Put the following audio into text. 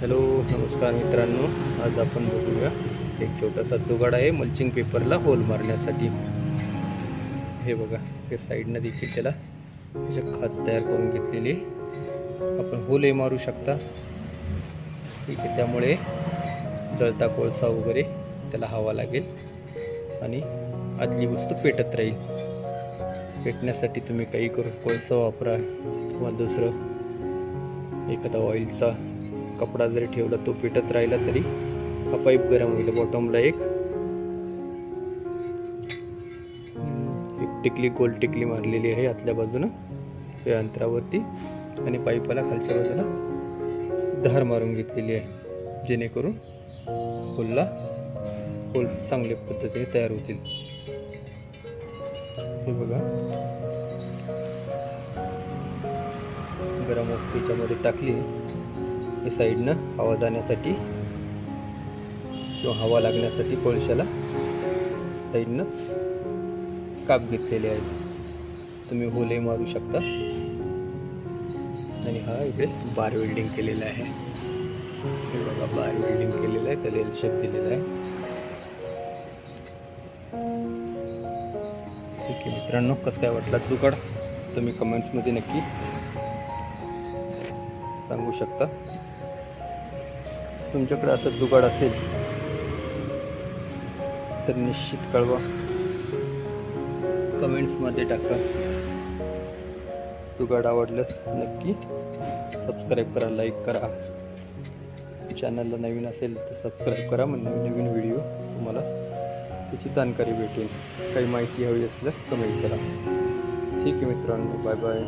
Hello नमस्कार मित्रांनो. आज आपण बघूया एक छोटासा जुगाड आहे मल्चिंग पेपरला होल मारण्यासाठी. हे बघा हे साईडनं देखील त्याला त्याच्या खाच तयार करून घेतलेली आपण होलही मारू शकता. ठीक आहे त्यामुळे जळता कोळसा वगैरे त्याला हवा लागेल आणि आदली वस्तू पेटत राहील. पेटण्यासाठी तुम्ही काही करू कोळसा वापरा किंवा दुसरं एखादा ऑइलचा कपडा जरी ठेवला तो पेटत राहिला तरी हा पाईप गरम होईल. बॉटमला एक. एक टिकली गोल टिकली मारलेली आहे आतल्या बाजूनं त्या अंतरावरती. आणि पाईपाला खालच्या बाजूला धार मारून घेतलेली आहे जेणेकरून फुलला फुल चांगल्या पद्धतीने तयार होतील. हे बघा. गरम वस्तू याच्यामध्ये टाकली हे साईडनं हवा जाण्यासाठी किंवा हवा लागण्यासाठी कोळशाला साईडनं काप घेतलेले आहेत. तुम्ही होले मारू शकता. आणि हा इकडे बार वेल्डिंग केलेला आहे. हे बघा बार वेल्डिंग केलेलं आहे त्याला एल शेप दिलेला आहे. ठीक आहे मित्रांनो कसं काय वाटला तुकड? तुम्ही कमेंट्समध्ये नक्की सांगू शकता. तुमच्याकडे असं जुगाड असेल तर निश्चित कळवा. कमेंट्समध्ये टाका. जुगाड आवडल्यास नक्की सबस्क्राईब करा लाईक करा. चॅनलला नवीन असेल तर सबस्क्राईब करा मग नवीन नवीन व्हिडिओ तुम्हाला त्याची जानकारी भेटेल. काही माहिती हवी असल्यास कमेंट करा. ठीक आहे मित्रांनो बाय बाय